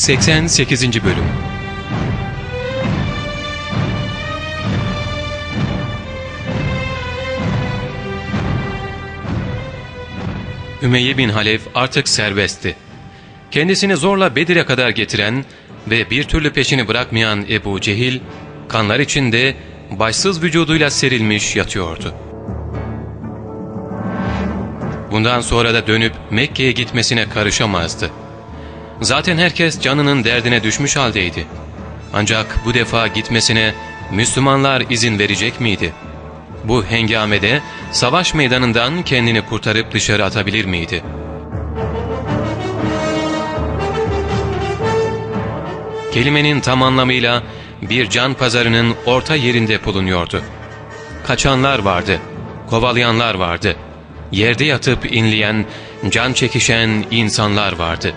88. Bölüm Ümeyye bin Halef artık serbestti. Kendisini zorla Bedir'e kadar getiren ve bir türlü peşini bırakmayan Ebu Cehil, kanlar içinde başsız vücuduyla serilmiş yatıyordu. Bundan sonra da dönüp Mekke'ye gitmesine karışamazdı. Zaten herkes canının derdine düşmüş haldeydi. Ancak bu defa gitmesine Müslümanlar izin verecek miydi? Bu hengamede savaş meydanından kendini kurtarıp dışarı atabilir miydi? Kelimenin tam anlamıyla bir can pazarının orta yerinde bulunuyordu. Kaçanlar vardı, kovalayanlar vardı. Yerde yatıp inleyen, can çekişen insanlar vardı.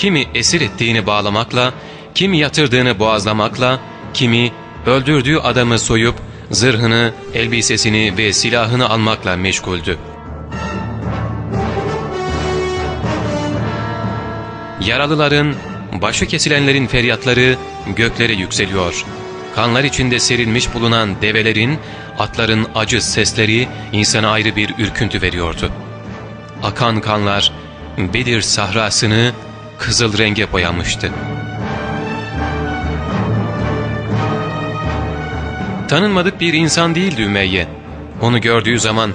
Kimi esir ettiğini bağlamakla, kimi yatırdığını boğazlamakla, kimi öldürdüğü adamı soyup zırhını, elbisesini ve silahını almakla meşguldü. Yaralıların, başı kesilenlerin feryatları göklere yükseliyor. Kanlar içinde serilmiş bulunan develerin, atların acı sesleri insana ayrı bir ürküntü veriyordu. Akan kanlar Bedir sahrasını kızıl renge boyamıştı. Tanınmadık bir insan değildi Ümeyye. Onu gördüğü zaman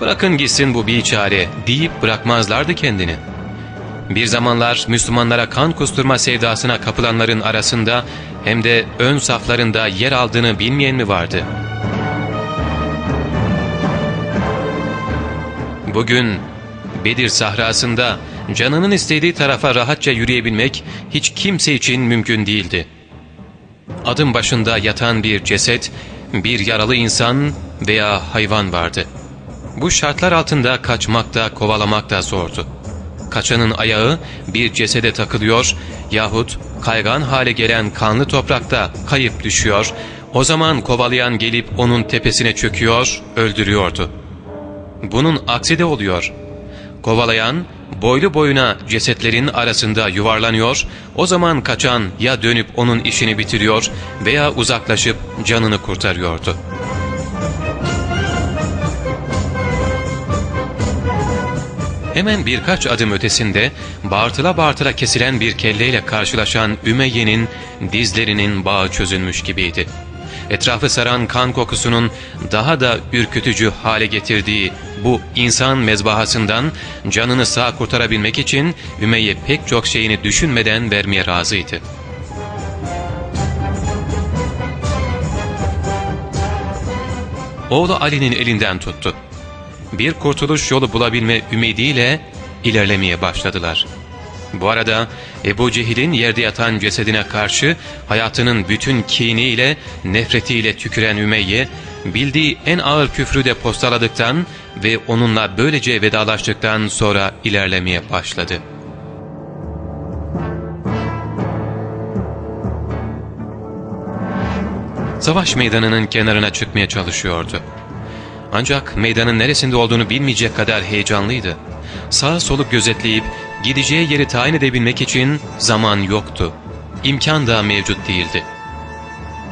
bırakın gitsin bu biçare deyip bırakmazlardı kendini. Bir zamanlar Müslümanlara kan kusturma sevdasına kapılanların arasında hem de ön saflarında yer aldığını bilmeyen mi vardı? Bugün Bedir sahrasında canının istediği tarafa rahatça yürüyebilmek hiç kimse için mümkün değildi. Adım başında yatan bir ceset, bir yaralı insan veya hayvan vardı. Bu şartlar altında kaçmak da kovalamak da zordu. Kaçanın ayağı bir cesede takılıyor yahut kaygan hale gelen kanlı toprakta kayıp düşüyor, o zaman kovalayan gelip onun tepesine çöküyor, öldürüyordu. Bunun aksi de oluyor. Kovalayan boylu boyuna cesetlerin arasında yuvarlanıyor, o zaman kaçan ya dönüp onun işini bitiriyor veya uzaklaşıp canını kurtarıyordu. Hemen birkaç adım ötesinde bağırtıla bağırtıla kesilen bir kelleyle karşılaşan Ümeyye'nin dizlerinin bağı çözülmüş gibiydi. Etrafı saran kan kokusunun daha da ürkütücü hale getirdiği bu insan mezbahasından canını sağ kurtarabilmek için Ümeyye pek çok şeyini düşünmeden vermeye razıydı. Oğlu Ali'nin elinden tuttu. Bir kurtuluş yolu bulabilme ümidiyle ilerlemeye başladılar. Bu arada Ebu Cehil'in yerde yatan cesedine karşı hayatının bütün kiniyle, nefretiyle tüküren Ümeyye, bildiği en ağır küfrü de postaladıktan ve onunla böylece vedalaştıktan sonra ilerlemeye başladı. Savaş meydanının kenarına çıkmaya çalışıyordu. Ancak meydanın neresinde olduğunu bilmeyecek kadar heyecanlıydı. Sağa solu gözetleyip gideceği yeri tayin edebilmek için zaman yoktu. İmkan da mevcut değildi.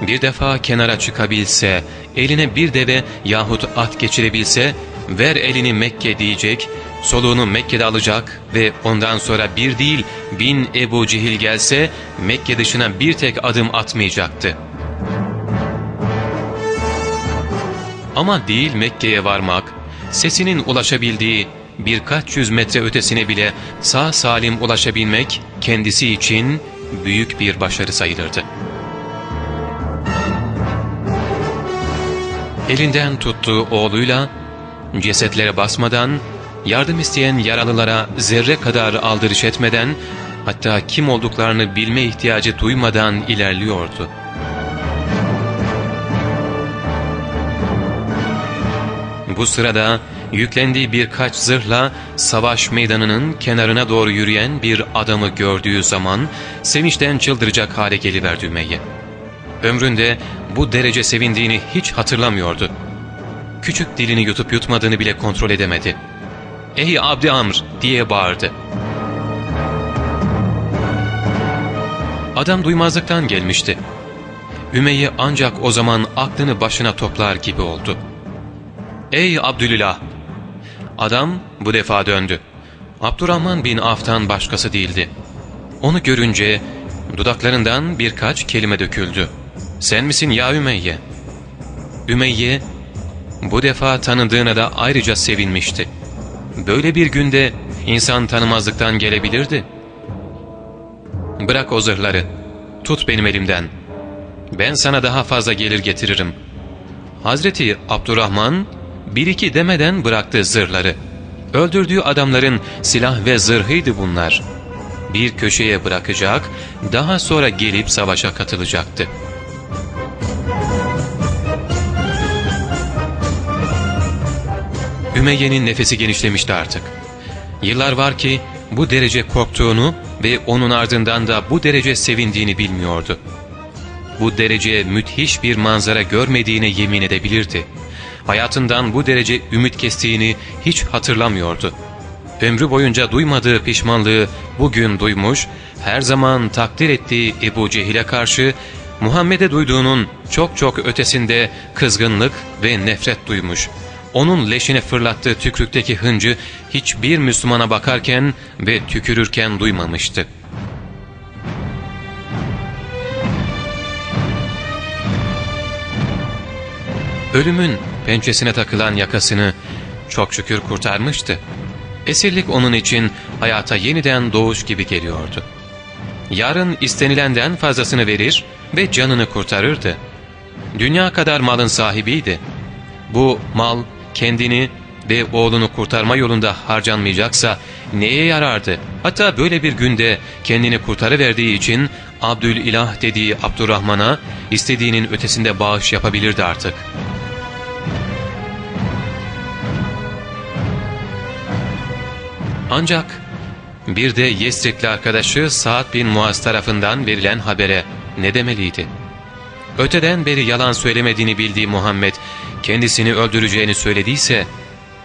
Bir defa kenara çıkabilse, eline bir deve yahut at geçirebilse, ver elini Mekke diyecek, soluğunu Mekke'de alacak ve ondan sonra bir değil bin Ebu Cehil gelse Mekke dışına bir tek adım atmayacaktı. Ama değil Mekke'ye varmak, sesinin ulaşabildiği birkaç yüz metre ötesine bile sağ salim ulaşabilmek kendisi için büyük bir başarı sayılırdı. Elinden tuttuğu oğluyla cesetlere basmadan, yardım isteyen yaralılara zerre kadar aldırış etmeden, hatta kim olduklarını bilme ihtiyacı duymadan ilerliyordu. Bu sırada yüklendiği birkaç zırhla savaş meydanının kenarına doğru yürüyen bir adamı gördüğü zaman sevinçten çıldıracak hale geliverdi Ümeyye. Ömründe bu derece sevindiğini hiç hatırlamıyordu. Küçük dilini yutup yutmadığını bile kontrol edemedi. ''Ey Abdi Amr!'' diye bağırdı. Adam duymazlıktan gelmişti. Ümeyye ancak o zaman aklını başına toplar gibi oldu. ''Ey Abdülülah!'' Adam bu defa döndü. Abdurrahman bin Af'tan başkası değildi. Onu görünce dudaklarından birkaç kelime döküldü. ''Sen misin ya Ümeyye?'' Ümeyye bu defa tanıdığına da ayrıca sevinmişti. Böyle bir günde insan tanımazlıktan gelebilirdi. ''Bırak o zırhları, tut benim elimden. Ben sana daha fazla gelir getiririm.'' Hazreti Abdurrahman bir iki demeden bıraktı zırhları. Öldürdüğü adamların silah ve zırhıydı bunlar. Bir köşeye bırakacak, daha sonra gelip savaşa katılacaktı. Ümeyye'nin nefesi genişlemişti artık. Yıllar var ki bu derece korktuğunu ve onun ardından da bu derece sevindiğini bilmiyordu. Bu derece müthiş bir manzara görmediğine yemin edebilirdi. Hayatından bu derece ümit kestiğini hiç hatırlamıyordu. Ömrü boyunca duymadığı pişmanlığı bugün duymuş, her zaman takdir ettiği Ebu Cehil'e karşı Muhammed'e duyduğunun çok çok ötesinde kızgınlık ve nefret duymuş. Onun leşine fırlattığı tükrükteki hıncı hiçbir Müslümana bakarken ve tükürürken duymamıştı. Ölümün pençesine takılan yakasını çok şükür kurtarmıştı. Esirlik onun için hayata yeniden doğuş gibi geliyordu. Yarın istenilenden fazlasını verir ve canını kurtarırdı. Dünya kadar malın sahibiydi. Bu mal kendini ve oğlunu kurtarma yolunda harcanmayacaksa neye yarardı? Hatta böyle bir günde kendini kurtarıverdiği için Abdülilah dediği Abdurrahman'a istediğinin ötesinde bağış yapabilirdi artık. Ancak bir de Yesrikli arkadaşı Sa'd bin Muaz tarafından verilen habere ne demeliydi? Öteden beri yalan söylemediğini bildiği Muhammed kendisini öldüreceğini söylediyse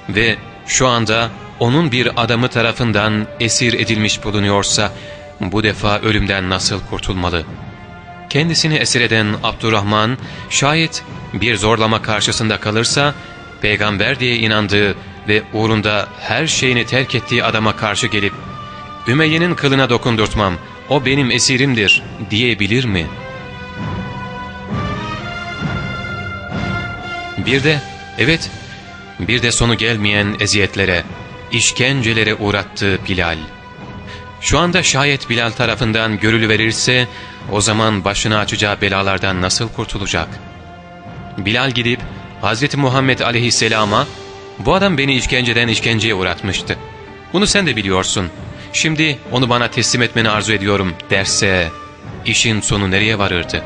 ve şu anda onun bir adamı tarafından esir edilmiş bulunuyorsa bu defa ölümden nasıl kurtulmalı? Kendisini esir eden Abdurrahman şayet bir zorlama karşısında kalırsa peygamber diye inandığı ve uğrunda her şeyini terk ettiği adama karşı gelip Ümeyye'nin kılına dokundurtmam, o benim esirimdir diyebilir mi? Bir de, evet, bir de sonu gelmeyen eziyetlere, işkencelere uğrattığı Bilal. Şu anda şayet Bilal tarafından görülüverirse, o zaman başını açacağı belalardan nasıl kurtulacak? Bilal gidip Hz. Muhammed aleyhisselama, bu adam beni işkenceden işkenceye uğratmıştı. Bunu sen de biliyorsun. Şimdi onu bana teslim etmeni arzu ediyorum derse işin sonu nereye varırdı?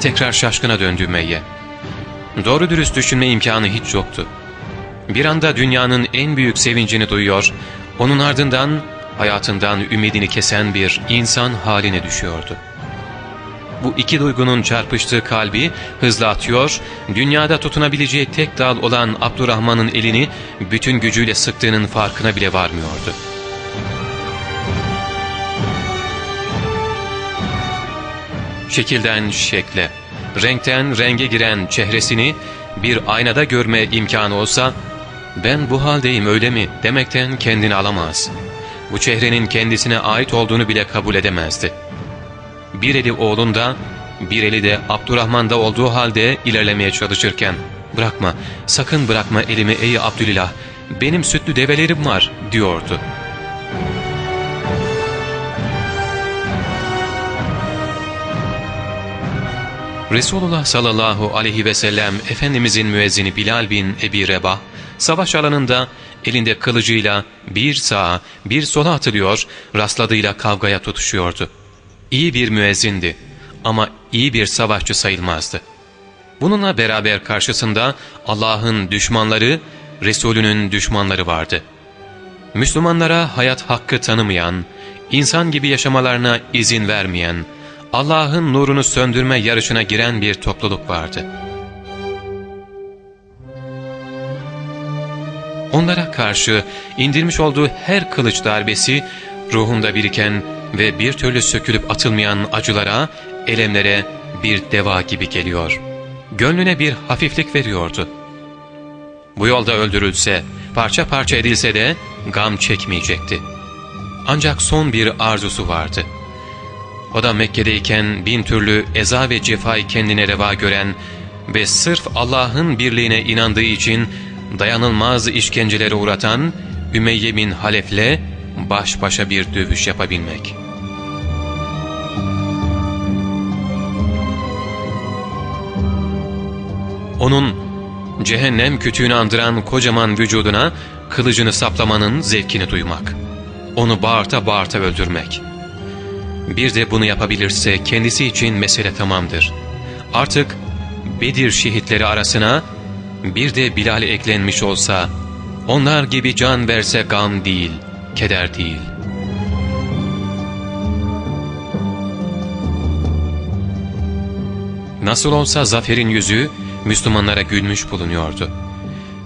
Tekrar şaşkına döndü Meyye. Doğru dürüst düşünme imkanı hiç yoktu. Bir anda dünyanın en büyük sevincini duyuyor, onun ardından hayatından ümidini kesen bir insan haline düşüyordu. Bu iki duygunun çarpıştığı kalbi hızla atıyor, dünyada tutunabileceği tek dal olan Abdurrahman'ın elini bütün gücüyle sıktığının farkına bile varmıyordu. Şekilden şekle, renkten renge giren çehresini bir aynada görme imkanı olsa, ben bu haldeyim öyle mi demekten kendini alamaz. Bu çehrenin kendisine ait olduğunu bile kabul edemezdi. Bir eli oğlunda, bir eli de Abdurrahman'da olduğu halde ilerlemeye çalışırken, ''Bırakma, sakın bırakma elimi ey Abdülillah, benim sütlü develerim var.'' diyordu. Resulullah sallallahu aleyhi ve sellem Efendimizin müezzini Bilal bin Ebi Rebah, savaş alanında elinde kılıcıyla bir sağa bir sola atılıyor, rastladığıyla kavgaya tutuşuyordu. İyi bir müezzindi ama iyi bir savaşçı sayılmazdı. Bununla beraber karşısında Allah'ın düşmanları, Resulünün düşmanları vardı. Müslümanlara hayat hakkı tanımayan, insan gibi yaşamalarına izin vermeyen, Allah'ın nurunu söndürme yarışına giren bir topluluk vardı. Onlara karşı indirmiş olduğu her kılıç darbesi ruhunda biriken ve bir türlü sökülüp atılmayan acılara, elemlere bir deva gibi geliyor. Gönlüne bir hafiflik veriyordu. Bu yolda öldürülse, parça parça edilse de gam çekmeyecekti. Ancak son bir arzusu vardı. O da Mekke'deyken bin türlü eza ve cefayı kendine reva gören ve sırf Allah'ın birliğine inandığı için dayanılmaz işkencelere uğratan Ümeyye bin Halef'le baş başa bir dövüş yapabilmek. Onun cehennem kütüğünü andıran kocaman vücuduna kılıcını saplamanın zevkini duymak. Onu bağırta bağırta öldürmek. Bir de bunu yapabilirse kendisi için mesele tamamdır. Artık Bedir şehitleri arasına bir de Bilal eklenmiş olsa, onlar gibi can verse gam değil, keder değil. Nasıl olsa zaferin yüzü Müslümanlara gülmüş bulunuyordu.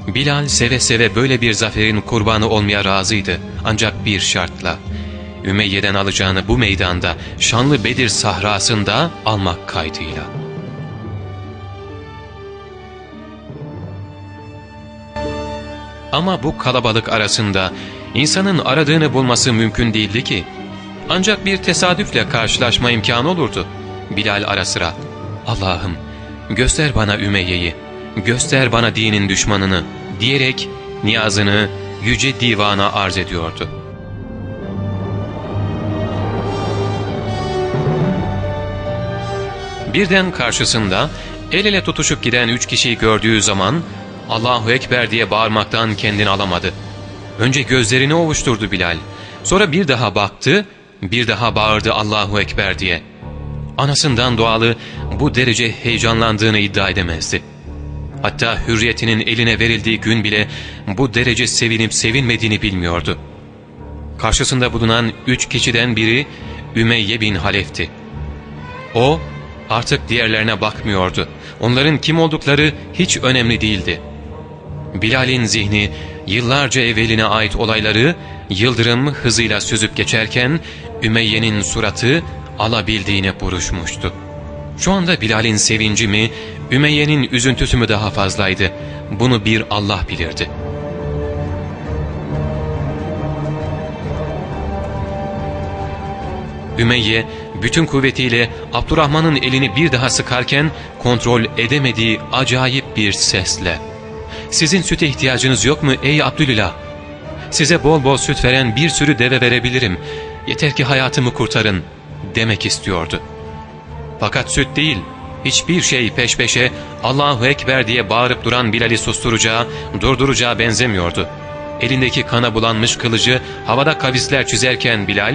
Bilal seve seve böyle bir zaferin kurbanı olmaya razıydı ancak bir şartla. Ümeyye'den alacağını bu meydanda şanlı Bedir sahrasında almak kaydıyla. Ama bu kalabalık arasında insanın aradığını bulması mümkün değildi ki. Ancak bir tesadüfle karşılaşma imkanı olurdu. Bilal ara sıra, Allah'ım göster bana Ümeyye'yi, göster bana dinin düşmanını diyerek niyazını yüce divana arz ediyordu. Birden karşısında el ele tutuşup giden üç kişiyi gördüğü zaman Allahu Ekber diye bağırmaktan kendini alamadı. Önce gözlerini ovuşturdu Bilal. Sonra bir daha baktı, bir daha bağırdı Allahu Ekber diye. Anasından doğalı bu derece heyecanlandığını iddia edemezdi. Hatta hürriyetinin eline verildiği gün bile bu derece sevinip sevinmediğini bilmiyordu. Karşısında bulunan üç kişiden biri Ümeyye bin Halef'ti. O artık diğerlerine bakmıyordu. Onların kim oldukları hiç önemli değildi. Bilal'in zihni yıllarca evveline ait olayları yıldırım hızıyla süzüp geçerken Ümeyye'nin suratı alabildiğine buruşmuştu. Şu anda Bilal'in sevinci mi, Ümeyye'nin üzüntüsü mü daha fazlaydı? Bunu bir Allah bilirdi. Ümeyye bütün kuvvetiyle Abdurrahman'ın elini bir daha sıkarken kontrol edemediği acayip bir sesle ''Sizin süte ihtiyacınız yok mu ey Abdülillah? Size bol bol süt veren bir sürü deve verebilirim. Yeter ki hayatımı kurtarın.'' demek istiyordu. Fakat süt değil, hiçbir şey peş peşe Allahu Ekber diye bağırıp duran Bilal'i susturacağı, durduracağı benzemiyordu. Elindeki kana bulanmış kılıcı havada kavisler çizerken Bilal,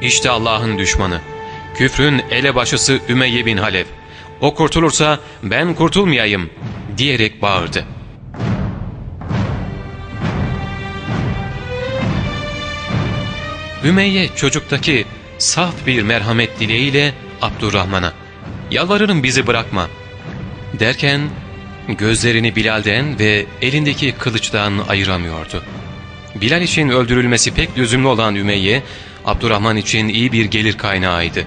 ''İşte Allah'ın düşmanı, küfrün elebaşısı Ümeyye bin Halef. O kurtulursa ben kurtulmayayım.'' diyerek bağırdı. Ümeyye çocuktaki saf bir merhamet dileğiyle Abdurrahman'a ''Yalvarırım bizi bırakma.'' derken gözlerini Bilal'den ve elindeki kılıçtan ayıramıyordu. Bilal için öldürülmesi pek lüzumlu olan Ümeyye, Abdurrahman için iyi bir gelir kaynağıydı.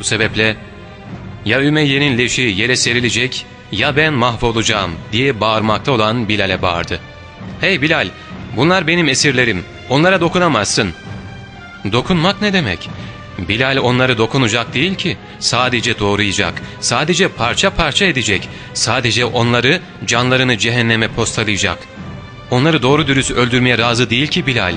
Bu sebeple ''Ya Ümeyye'nin leşi yere serilecek ya ben mahvolacağım.'' diye bağırmakta olan Bilal'e bağırdı. ''Hey Bilal, bunlar benim esirlerim, onlara dokunamazsın.'' Dokunmak ne demek? Bilal onları dokunacak değil ki, sadece doğrayacak, sadece parça parça edecek, sadece onları canlarını cehenneme postalayacak. Onları doğru dürüst öldürmeye razı değil ki Bilal.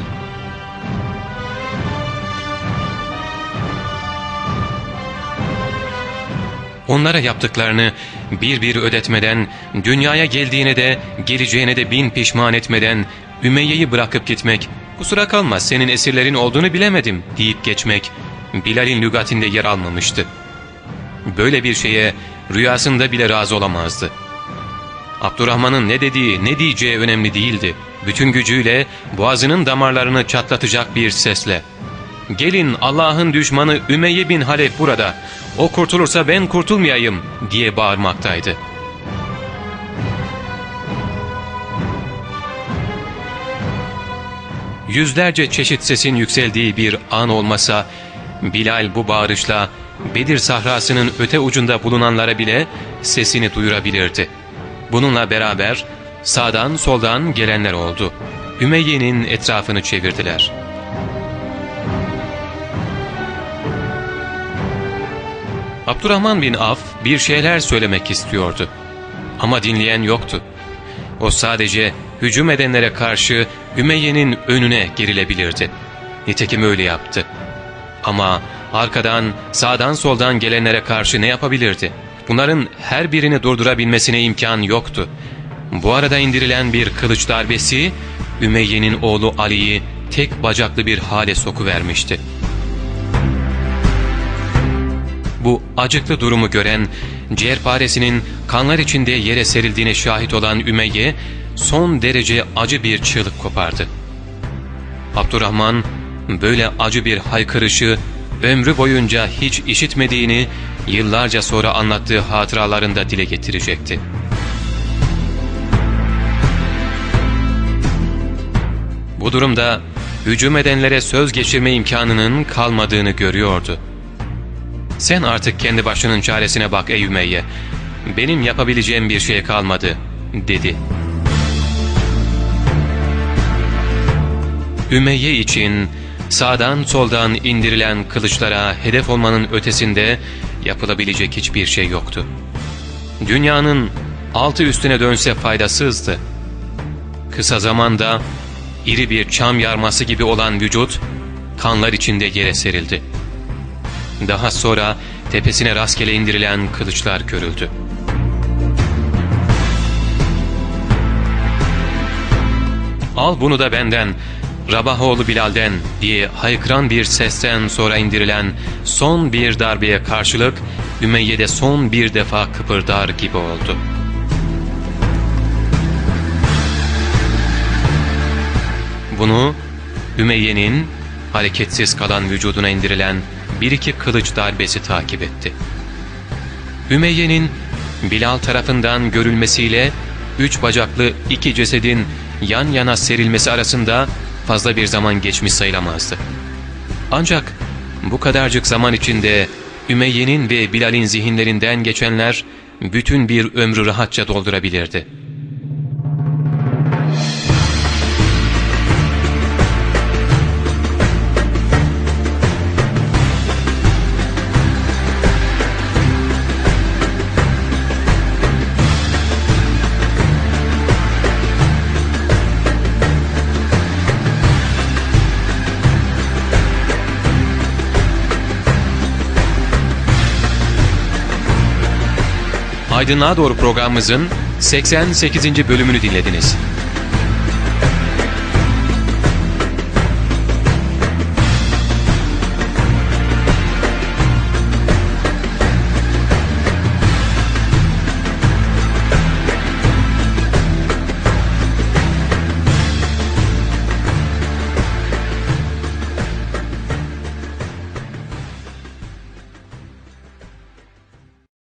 Onlara yaptıklarını bir bir ödetmeden, dünyaya geldiğine de geleceğine de bin pişman etmeden Ümeyye'yi bırakıp gitmek, kusura kalma senin esirlerin olduğunu bilemedim deyip geçmek, Bilal'in lügatinde yer almamıştı. Böyle bir şeye rüyasında bile razı olamazdı. Abdurrahman'ın ne dediği ne diyeceği önemli değildi. Bütün gücüyle boğazının damarlarını çatlatacak bir sesle. ''Gelin Allah'ın düşmanı Ümeyye bin Halef burada. O kurtulursa ben kurtulmayayım.'' diye bağırmaktaydı. Yüzlerce çeşit sesin yükseldiği bir an olmasa, Bilal bu bağırışla Bedir sahrasının öte ucunda bulunanlara bile sesini duyurabilirdi. Bununla beraber sağdan soldan gelenler oldu. Ümeyye'nin etrafını çevirdiler. Abdurrahman bin Af bir şeyler söylemek istiyordu. Ama dinleyen yoktu. O sadece hücum edenlere karşı Ümeyye'nin önüne gerilebilirdi. Nitekim öyle yaptı. Ama arkadan, sağdan soldan gelenlere karşı ne yapabilirdi? Bunların her birini durdurabilmesine imkan yoktu. Bu arada indirilen bir kılıç darbesi, Ümeyye'nin oğlu Ali'yi tek bacaklı bir hale sokuvermişti. Bu acıklı durumu gören, ciğerparesinin kanlar içinde yere serildiğine şahit olan Ümeyye, son derece acı bir çığlık kopardı. Abdurrahman, böyle acı bir haykırışı ömrü boyunca hiç işitmediğini yıllarca sonra anlattığı hatıralarında dile getirecekti. Bu durumda hücum edenlere söz geçirme imkanının kalmadığını görüyordu. ''Sen artık kendi başının çaresine bak ey Ümeyye. Benim yapabileceğim bir şey kalmadı.'' dedi. Ümeyye için sağdan soldan indirilen kılıçlara hedef olmanın ötesinde yapılabilecek hiçbir şey yoktu. Dünyanın altı üstüne dönse faydasızdı. Kısa zamanda iri bir çam yarması gibi olan vücut kanlar içinde yere serildi. Daha sonra tepesine rastgele indirilen kılıçlar görüldü. Al bunu da benden, Rabahoğlu Bilal'den diye haykıran bir sesten sonra indirilen son bir darbeye karşılık Ümeyye'de son bir defa kıpırdar gibi oldu. Bunu Ümeyye'nin hareketsiz kalan vücuduna indirilen bir iki kılıç darbesi takip etti. Ümeyye'nin Bilal tarafından görülmesiyle üç bacaklı iki cesedin yan yana serilmesi arasında fazla bir zaman geçmiş sayılamazdı. Ancak bu kadarcık zaman içinde Ümeyye'nin ve Bilal'in zihinlerinden geçenler bütün bir ömrü rahatça doldurabilirdi. Aydınlığa Doğru programımızın 88. bölümünü dinlediniz.